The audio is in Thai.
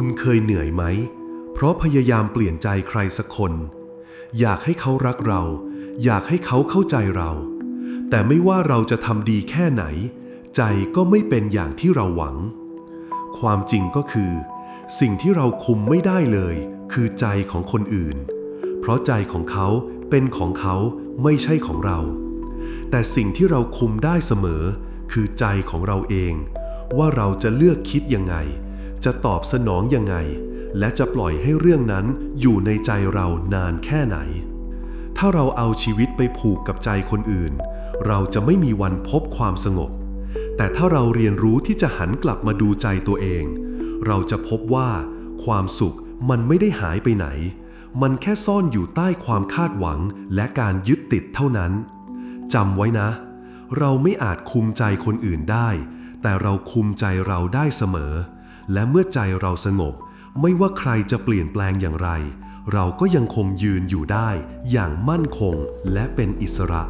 คุณเคยเหนื่อยไหม เพราะพยายามเปลี่ยนใจใครสักคน อยากให้เขารักเรา อยากให้เขาเข้าใจเรา แต่ไม่ว่าเราจะทำดีแค่ไหน ใจก็ไม่เป็นอย่างที่เราหวัง ความจริงก็คือ สิ่งที่เราคุมไม่ได้เลย คือใจของคนอื่น เพราะใจของเขาเป็นของเขาไม่ใช่ของเรา แต่สิ่งที่เราคุมได้เสมอ คือใจของเราเอง ว่าเราจะเลือกคิดยังไง จะตอบสนองยังไง และจะปล่อยให้เรื่องนั้นอยู่ในใจเรานานแค่ไหน ถ้าเราเอาชีวิตไปผูกกับใจคนอื่น เราจะไม่มีวันพบความสงบ แต่ถ้าเราเรียนรู้ที่จะหันกลับมาดูใจตัวเอง เราจะพบว่าความสุขมันไม่ได้หายไปไหน มันแค่ซ่อนอยู่ใต้ความคาดหวังและการยึดติดเท่านั้นจำไว้นะ เราไม่อาจคุมใจคนอื่นได้ แต่เราคุมใจเราได้เสมอ และเมื่อใจเราสงบ ไม่ว่าใครจะเปลี่ยนแปลงอย่างไร เราก็ยังคงยืนอยู่ได้อย่างมั่นคงและเป็นอิสระ